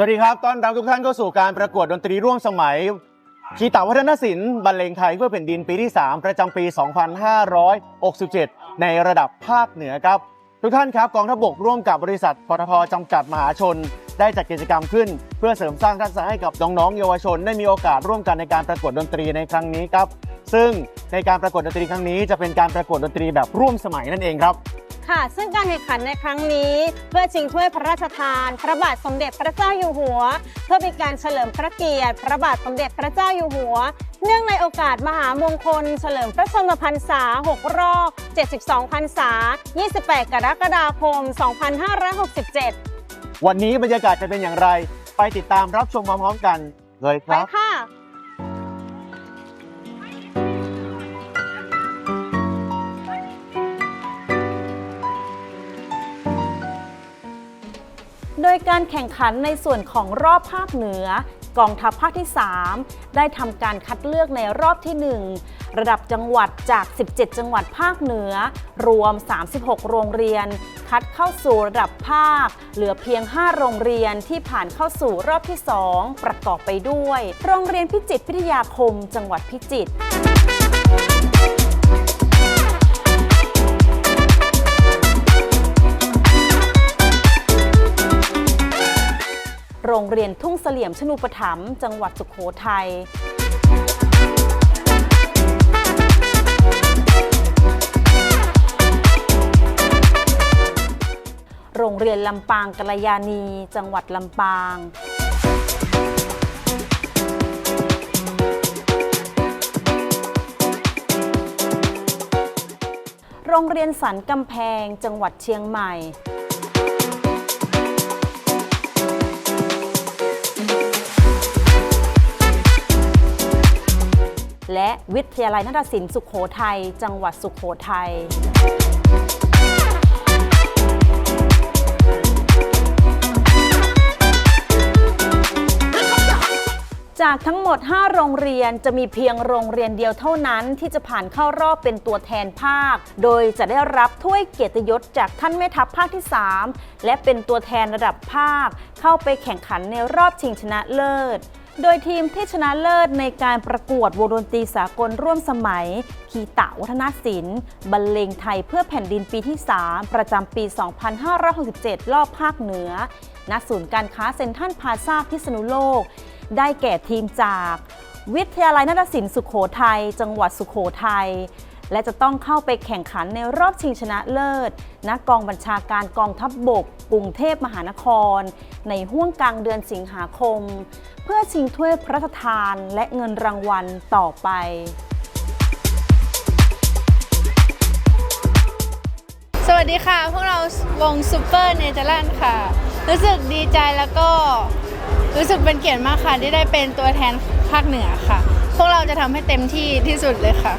สวัสดีครับ ต้อนรับทุกท่านเข้าสู่การประกวดดนตรีร่วมสมัยคีตาวัฒนศิลป์บรรเลงไทยเพื่อแผ่นดินปีที่ 3 ประจำปี 2567 ในระดับภาคเหนือครับ ทุกท่านครับกองทัพบกร่วมกับบริษัทปตทจำกัดมหาชน ได้จัดกิจกรรมขึ้น เพื่อเสริมสร้างทักษะให้กับน้องๆเยาวชน ได้มีโอกาสร่วมกันในการประกวดดนตรีในครั้งนี้ครับ ซึ่งในการประกวดดนตรีครั้งนี้จะเป็นการประกวดดนตรีแบบร่วมสมัยนั่นเองครับ ค่ะ ซึ่งการแข่งขันในครั้งนี้ เพื่อชิงถ้วยพระราชทาน พระบาทสมเด็จพระเจ้าอยู่หัว เพื่อเป็นการเฉลิมพระเกียรติ พระบาทสมเด็จพระเจ้าอยู่หัว เนื่องในโอกาสมหามงคล เฉลิมพระชนมพรรษา 6 รอบ 72 พรรษา 28 กรกฎาคม 2567 วันนี้บรรยากาศจะเป็นอย่างไร ไปติดตามรับชมพร้อมๆกันเลยคไปรับค่ะ โดยการแข่งขันในส่วนของรอบภาคเหนือกองทัพภาคที่ 3 ได้ทำการคัดเลือกในรอบที่ 1 ระดับจังหวัดจาก 17 จังหวัดภาคเหนือ รวม 36 โรงเรียน คัดเข้าสู่ระดับภาค เหลือเพียง 5 โรงเรียนที่ผ่านเข้าสู่รอบที่ 2 ประกอบไปด้วย โรงเรียนพิจิตรพิทยาคม จังหวัดพิจิตร เรียนทุ่งเสลี่ยมชนูปถัมภ์จังหวัดสุขโขทัยโรงเรียนลำปางกัลยาณี จังหวัดลำปาง โรงเรียนสันกำแพง จังหวัดเชียงใหม่ และวิทยาลัยนาฏศิลป์สุขโขทัย จังหวัดสุขโขทัยจากทั้งหมด 5 โรงเรียนจะมีเพียงโรงเรียนเดียวเท่านั้น ที่จะผ่านเข้ารอบเป็นตัวแทนภาค โดยจะได้รับถ้วยเกียรติยศจากท่านแม่ทัพภาคที่ 3 และเป็นตัวแทนระดับภาค เข้าไปแข่งขันในรอบชิงชนะเลิศ โดยทีมที่ชนะเลิศในการประกวดวงดนตรีสากลร่วมสมัย คีตะวัฒนศิลป์บรรเลงไทยเพื่อแผ่นดินปีที่ 3 ประจำปี 2567 รอบภาคเหนือ ณ ศูนย์การค้าเซ็นทรัลพาซาพิษณุโลก ได้แก่ทีมจาก วิทยาลัยนาฏศิลป์สุขโขทัย จังหวัดสุขโขทัย และจะต้องเข้าไปแข่งขันในรอบชิงชนะเลิศณกองบัญชาการกองทัพบบก กรุงเทพมหานคร ในห้วงกลางเดือนสิงหาคม เพื่อชิงถ้วยพระราชทานและเงินรางวัลต่อไปสวัสดีค่ะ พวกเราวงซูเปอร์เนเธอร์แลนด์ค่ะ รู้สึกดีใจแล้วก็รู้สึกเป็นเกียรติมากค่ะ ที่ได้เป็นตัวแทนภาคเหนือค่ะ พวกเราจะทำให้เต็มที่ที่สุดเลยค่ะ